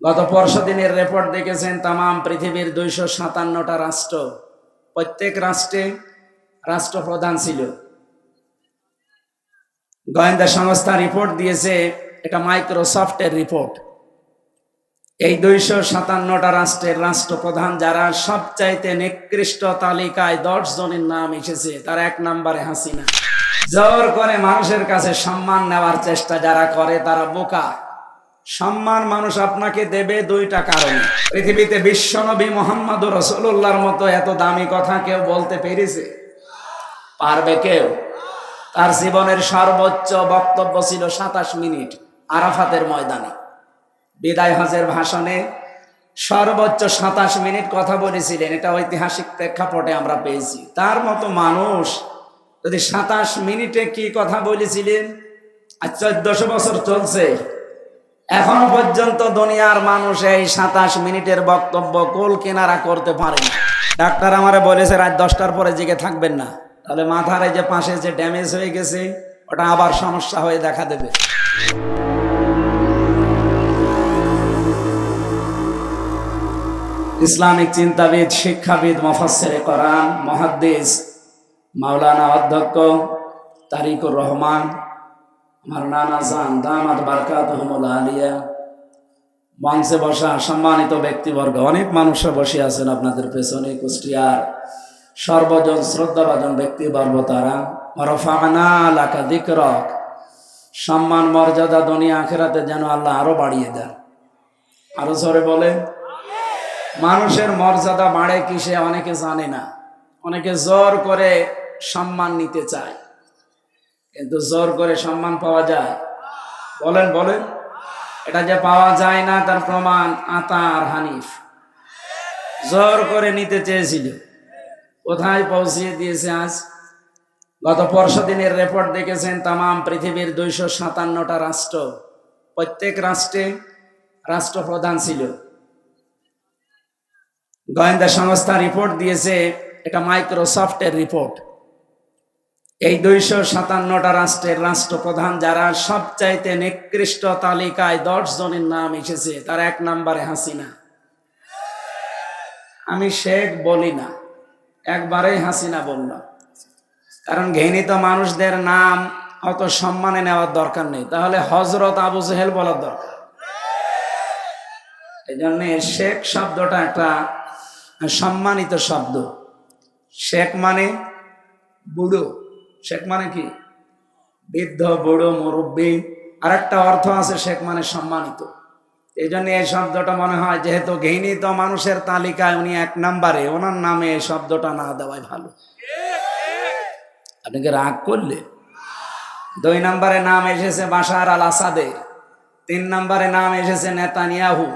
গত পরশু দিনের রেপোর্ট দেখেছেন তামাম পৃথিবীর দুইশো সাতান্নটা রাষ্ট্র। প্রত্যেক রাষ্ট্রে রাষ্ট্রপ্রধান ছিল। গোয়েন্দা সংস্থা রিপোর্ট দিয়েছে, এটা মাইক্রোসফটের রিপোর্ট এই দুইশো সাতান্নটা রাষ্ট্রের রাষ্ট্রপ্রধান যারা সবচাইতে নিকৃষ্ট তালিকায় দশ জনের নাম এসেছে, তার এক নম্বরে হাসিনা। জোর করে মানুষের কাছে সম্মান নেওয়ার চেষ্টা যারা করে, তারা বোকা। সম্মান মানুষ আপনাকে দেবে দুইটা কারণে। পৃথিবীতে বিশ্বনবী মোহাম্মদ রসুল্লাহর মতো এত দামি কথা কেউ বলতে পেরেছে? পারবে কেউ? তার জীবনের সর্বোচ্চ বক্তব্য ছিল সাতাশ মিনিট আরাফাতের ময়দানে। বিদায় হজের ভাষণে সর্বোচ্চ সাতাশ মিনিট কথা বলেছিলেন। এটা ঐতিহাসিক প্রেক্ষাপটে আমরা পেয়েছি। তার মতো মানুষ যদি সাতাশ মিনিটে কি কথা বলেছিলেন? আর চোদ্দশো বছর চলছে। এখনও পর্যন্ত দুনিয়ার মানুষ এই সাতাশ মিনিটের বক্তব্য কোল কেনারা করতে পারে না। ডাক্তার আমারে বলেছে, রাত দশটার পরে জেগে থাকবেন না। তাহলে মাথার এই যে পাশে যে ড্যামেজ হয়ে গেছে, ওটা আবার সমস্যা হয়ে দেখা দেবে। ইসলামিক চিন্তাবিদ, শিক্ষাবিদ মফাসের কোরআন, মহাদ্দিস, মাওলানা অধ্যক্ষ তারিকুর রহমান আমার নানা দামাত, বারকাত আলিয়া। মঞ্চে বসা সম্মানিত ব্যক্তিবর্গ, অনেক মানুষরা বসে আছেন আপনাদের পেছনে, কুষ্টিয়ার সর্বজন শ্রদ্ধাভাজন ব্যক্তিবর্গ তারা। রফানা লাকা দিকরক। সম্মান, মর্যাদা, দুনিয়া, আখেরাতে যেন আল্লাহ আরও বাড়িয়ে দেন। আরও জোরে বলে মানুষের মর্যাদা বাড়ে কিসে অনেকে জানে না। অনেকে জোর করে সম্মান নিতে চায়। কিন্তু জোর করে সম্মান পাওয়া যায়। বলেন বলেন। এটা যে পাওয়া যায় না, তার প্রমাণ আতার হানিফ। জোর করে নিতে চেয়েছিল। কোথায় পৌঁছিয়ে দিয়েছে আজ? গত পরশু দিনের রেপোর্ট দেখেছেন, তামাম পৃথিবীর দুইশো সাতান্নটা রাষ্ট্র। প্রত্যেক রাষ্ট্রে রাষ্ট্রপ্রধান ছিল। গোয়েন্দা সংস্থা রিপোর্ট দিয়েছে, এটা মাইক্রোসফটের রিপোর্ট এই দুইশো সাতান্নটা রাষ্ট্রের রাষ্ট্রপ্রধান যারা সবচাইতে নিকৃষ্ট তালিকায় দশ জনের নাম এসেছে, তার এক নম্বরে হাসিনা। আমি শেখ বলি না, একবারেই হাসিনা বললাম। কারণ ঘৃণিত মানুষদের নাম অত সম্মানে নেওয়ার দরকার নেই। তাহলে হজরত আবু জেহেল বলার দরকার। এই জন্য শেখ শব্দটা একটা সম্মানিত শব্দ। শেখ মানে বুড়ো। শেখ মানে কি? বৃদ্ধ, বুড়ো, মুরব্বী। আর একটা অর্থ আছে শেখ মানে সম্মানিত। এই জন্য এই শব্দটা মনে হয় যেহেতু ঘৃণিত মানুষের তালিকায় উনি এক নাম্বারে, ওনার নামে এই শব্দটা না দেওয়াই ভালো। আপনাকে রাগ করলে? দুই নম্বরে নাম এসেছে বাশার আল আসাদের তিন নম্বরে নাম এসেছে নেতানিয়াহু।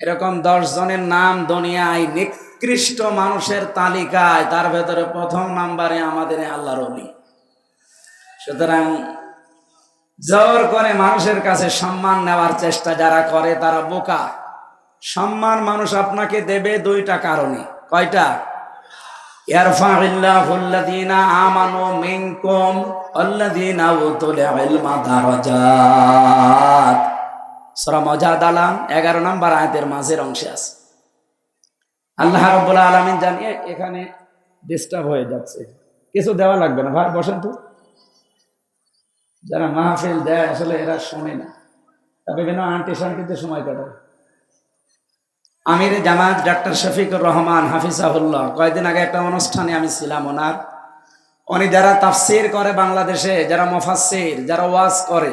এরকম দশ জনের নাম দুনিয়ায় নিকৃষ্ট মানুষের তালিকায়, তার ভেতরে প্রথম নাম্বারে আমাদের আল্লাহর অলি সুতরাং জোর করে মানুষের কাছে সম্মান নেওয়ার চেষ্টা যারা করে, তারা বোকা। সম্মান মানুষ আপনাকে দেবে দুইটা কারণে। কয়টা? আমানু মিনকুম 11 নম্বর আয়াতের মাঝের অংশে আছে। আল্লাহ রাব্বুল আলামিন জানিয়ে এখানে ডিস্টার্ব হয়ে যাচ্ছে। কিছু দেওয়া লাগবে না। ভাই, বসেন তো। যারা মাহফিল দেয়, আসলে এরা শোনে না। তবে কেন আন্টি শান্তিতে সময় কাটায়। আমির জামাত ডাক্তার শফিকুর রহমান হাফিজাহুল্লাহ, কয়েকদিন আগে একটা অনুষ্ঠানে আমি ছিলাম ওনার। উনি যারা তাফসির করে বাংলাদেশে, যারা মফাসির যারা ওয়াজ করে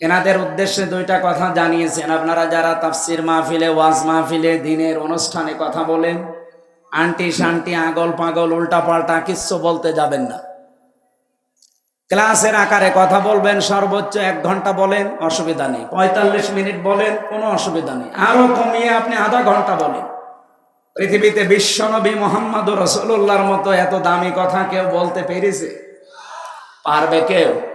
এনাদের উদ্দেশ্যে দুইটা কথা জানিয়েছেন। আপনারা যারা তাফসির মাহফিলে, ওয়াজ মাহফিলে, দিনের অনুষ্ঠানে কথা বলেন, আন্টি শান্টি আগল পাগল উল্টা পাল্টা কিচ্ছু বলতে যাবেন না। ক্লাসের আকারে কথা বলবেন, সর্বোচ্চ এক ঘণ্টা বলেন, অসুবিধা নেই। পঁয়তাল্লিশ মিনিট বলেন, কোনো অসুবিধা নেই। আরও কমিয়ে আপনি আধা ঘণ্টা বলেন। পৃথিবীতে বিশ্বনবী মোহাম্মদ রসুল্লাহর মতো এত দামি কথা কেউ বলতে পেরেছে? পারবে কেউ?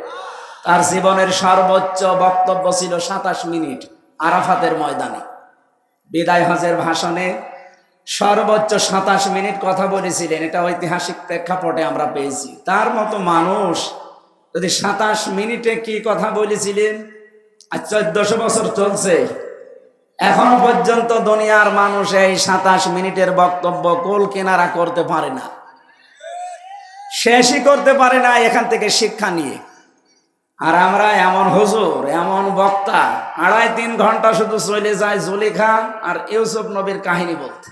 তার জীবনের সর্বোচ্চ বক্তব্য ছিল সাতাশ মিনিট আরাফাতের ময়দানে। বিদায় হজের ভাষণে সর্বোচ্চ সাতাশ মিনিট কথা বলেছিলেন, এটা ঐতিহাসিক প্রেক্ষাপটে আমরা পেয়েছি। তার মতো মানুষ যদি সাতাশ মিনিটে কি কথা বলেছিলেন? আর চোদ্দশো বছর চলছে। এখনও পর্যন্ত দুনিয়ার মানুষ এই সাতাশ মিনিটের বক্তব্য কোল কেনারা করতে পারে না। শেষই করতে পারে না এখান থেকে শিক্ষা নিয়ে। আর আমরা এমন হুজুর, এমন বক্তা, আড়াই তিন ঘণ্টা শুধু চলে যায় জুলিখা আর ইউসুফ নবীর কাহিনী বলতে।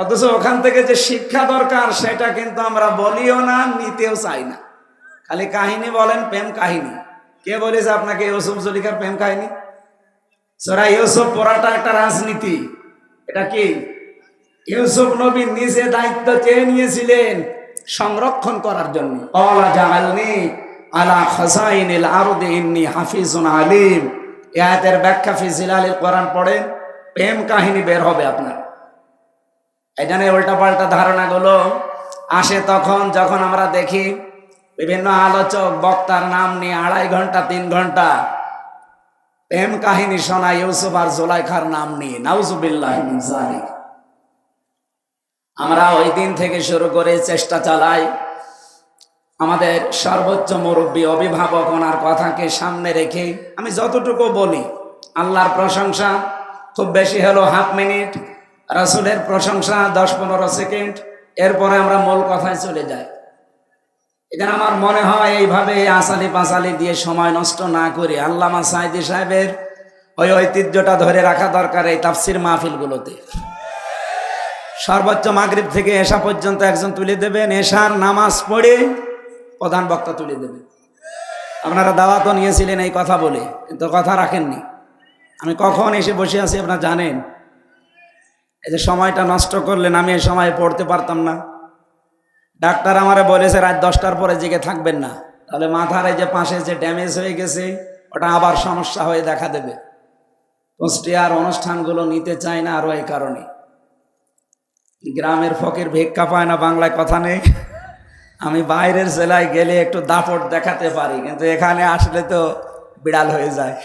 অথচ ওখান থেকে যে শিক্ষা দরকার, সেটা কিন্তু আমরা বলিও না, নিতেও চাই না। খালি কাহিনী বলেন, প্রেম কাহিনী। কে বলেছে আপনাকে ইউসুফ জুলিখার প্রেম কাহিনী? সোরা ইউসুফ পড়াটা একটা রাজনীতি। এটা কি? ইউসুফ নবী নিজে দায়িত্ব চেয়ে নিয়েছিলেন সংরক্ষণ করার জন্য। অলা জাহালনি আলা খাসাইনিল আরদে ইন্নি হাফিজুন আলিম। এই আয়াতের ব্যাখ্যা ফি জিলালিল কোরআন পড়েন প্রেম কাহিনী বের হবে আপনার। এখানে উল্টা পাল্টা ধারণাগুলো আসে তখন যখন আমরা দেখি বিভিন্ন আলোচক বক্তার নাম নিয়ে আড়াই ঘণ্টা, তিন ঘণ্টা প্রেম কাহিনী শোনা ইউসুফ আর জোলাইখার নাম নিয়ে নাউজুবিল্লাহ আমরা ওই দিন থেকে শুরু করে চেষ্টা চালাই আমাদের সর্বোচ্চ মুরব্বী অভিভাবক ওনার কথাকে সামনে রেখে আমি যতটুকু বলি, আল্লাহর প্রশংসা, খুব বেশি হলো হাফ মিনিট, রাসুলের প্রশংসা দশ পনেরো সেকেন্ড, এরপরে আমরা মূল কথায় চলে যাই। এটা আমার মনে হয় এইভাবে আসালি পাঁচালি দিয়ে সময় নষ্ট না করে আল্লামা সাইদি সাহেবের ওই ঐতিহ্যটা ধরে রাখা দরকার এই তাফসির মাহফিলগুলোতে। সর্বোচ্চ মাগরিব থেকে এসা পর্যন্ত একজন তুলে দেবেন, এশার নামাজ পড়ে প্রধান বক্তা তুলে দেবে। আপনারা দাওয়াতও নিয়েছিলেন এই কথা বলে, কিন্তু কথা রাখেননি। আমি কখন এসে বসে আছি আপনারা জানেন? এই যে সময়টা নষ্ট করলেন, আমি এই সময় পড়তে পারতাম না। ডাক্তার আমারে বলেছে, রাত দশটার পরে জেগে থাকবেন না। তাহলে মাথার এই যে পাশে যে ড্যামেজ হয়ে গেছে, ওটা আবার সমস্যা হয়ে দেখা দেবে। কুষ্টিয়ার অনুষ্ঠানগুলো নিতে চায় না আরও এই কারণে। গ্রামের ফকের ভিক্ষা পায় না, বাংলায় কথা নেই। আমি বাইরের জেলায় গেলে একটু দাপট দেখাতে পারি, কিন্তু এখানে আসলে তো বিড়াল হয়ে যায়।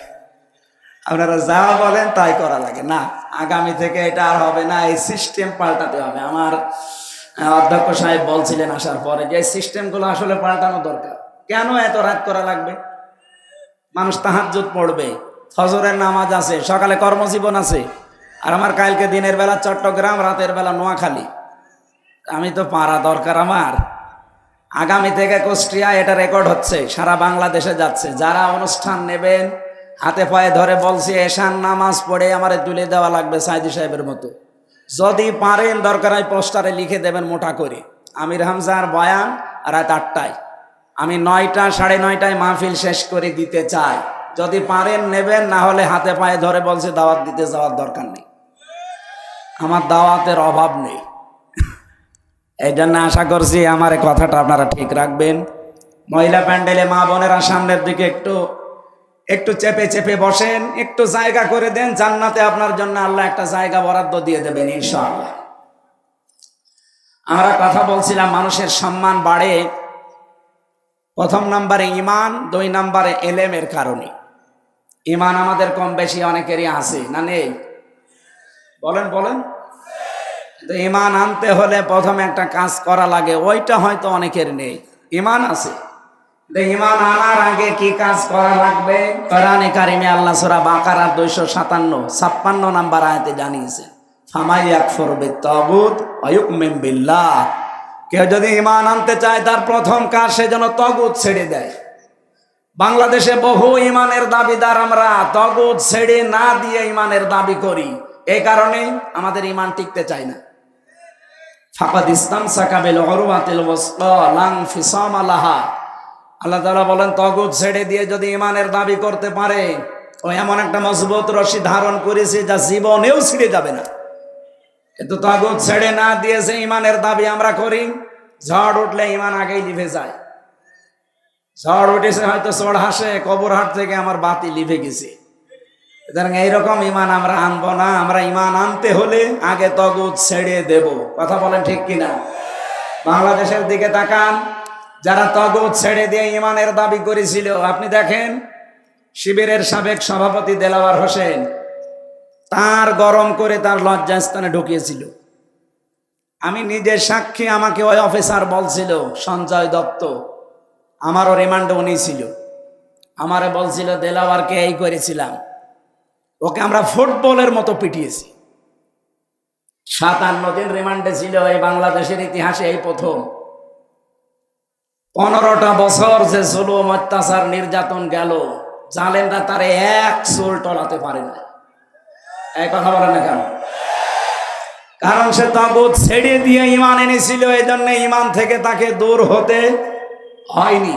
আপনারা যা বলেন তাই করা লাগে। না, আগামী থেকে এটা আর হবে না, এই সিস্টেম পাল্টাতে হবে। আমার অধ্যক্ষ সাহেব বলছিলেন আসার পরে যে সিস্টেমগুলো আসলে পাল্টানো দরকার। কেন এত রাত করা লাগবে? মানুষ তাহাজ্জুদ পড়বে, ফজরের নামাজ আছে, সকালে কর্মজীবন আছে, আর আমার কালকে দিনের বেলা চট্টগ্রাম, রাতের বেলা নোয়াখালী। আমি তো পারা দরকার আমার। আগামী থেকে কুষ্টিয়া এটা রেকর্ড হচ্ছে, সারা বাংলাদেশে যাচ্ছে। যারা অনুষ্ঠান নেবেন, হাতে পায়ে ধরে বলছি এশান নামাজ পড়ে আমারে তুলে দেওয়া লাগবে সাইদি সাহেবের মতো। যদি পারেন দরকার হয় পোস্টারে লিখে দেবেন মোটা করে। আমির হামজার বয়ান রাত আটটায়। আমি নয়টা, সাড়ে নয়টায় মাহফিল শেষ করে দিতে চাই। যদি পারেন নেবেন, না হলে হাতে পায়ে ধরে বলছে, দাওয়াত দিতে যাওয়ার দরকার নেই। আমার দাওয়াতের অভাব নেই। এই জন্য আশা করছি আমার এই কথাটা আপনারা ঠিক রাখবেন। মহিলা প্যান্ডেলে মা বোনেরা সামনের দিকে একটু একটু চেপে চেপে বসেন, একটু জায়গা করে দেন, জান্নাতে আপনার জন্য আল্লাহ একটা জায়গা বরাদ্দ দিয়ে দেবেন ইনশাআল্লাহ। আমরা কথা বলছিলাম, মানুষের সম্মান বাড়ে প্রথম নাম্বারে ইমান, দুই নাম্বারে এলেমের কারণে। ইমান আমাদের কম বেশি অনেকেরই আছে, না নেই? বলেন বলেন। তো ইমান আনতে হলে প্রথমে একটা কাজ করা লাগে, ওইটা হয়তো অনেকের নেই। ইমান আছে। ইমান আনার আগে কি কাজ করা লাগবে? কোরআনে কারিমে আল্লাহ সূরা দুইশো সাতান্ন, ছাপ্পান্ন নাম্বার আয়াতে জানিয়েছে, ফামাই আকফর কেউ যদি ইমান আনতে চায়, তার প্রথম কাজ সে যেন তগুত ছেড়ে দেয়। বাংলাদেশে বহু ইমানের দাবিদার আমরা তগুত ছেড়ে না দিয়ে ইমানের দাবি করি। এই কারণেই আমাদের ইমান টিকতে চায় না। ফাকাদ ইসলাম সাকাবিল অরুয়াতিল লাং ফিসাম আলাহা আল্লাহ তাআলা বলেন, তগুত ছেড়ে দিয়ে যদি ইমানের দাবি করতে পারে, ও এমন একটা মজবুত রশি ধারণ করেছে যা জীবনেও ছিঁড়ে যাবে না। কিন্তু তগুত ছেড়ে না দিয়েছে ইমানের দাবি আমরা করি, ঝড় উঠলে ইমান আগেই লিভে যায়। ঝড় উঠেছে হয়তো চড় হাসে, কবর হাট থেকে আমার বাতি লিভে গেছে। এইরকম ইমান আমরা আনব না। আমরা ইমান আনতে হলে আগে তগুত ছেড়ে দেব। কথা বলেন ঠিক কিনা? বাংলাদেশের দিকে তাকান। যারা তগুত ছেড়ে দিয়ে ইমানের দাবি করেছিল, আপনি দেখেন, শিবিরের সাবেক সভাপতি দেলাওয়ার হোসেন তার গরম করে তার লজ্জাস্থানে ঢুকিয়েছিল। আমি নিজের সাক্ষী আমাকে ওই অফিসার বলছিল, সঞ্জয় দত্ত, আমারও রিমান্ড উনি ছিল। আমারে বলছিল, দেলাওয়ারকে এই করেছিলাম। ওকে আমরা ফুটবলের মতো পিটিয়েছি। সাতান্ন দিন রিমান্ডে ছিল এই বাংলাদেশের ইতিহাসে এই প্রথম। পনেরোটা বছর যে জুলুম, অত্যাচার, নির্যাতন গেল জালেনরা তারে এক চুল টলাতে পারে না। এই কথা বলে না কেন? কারণ সে তাগুত ছেড়ে দিয়ে ইমান এনেছিল এই জন্য ইমান থেকে তাকে দূর হতে হয়নি।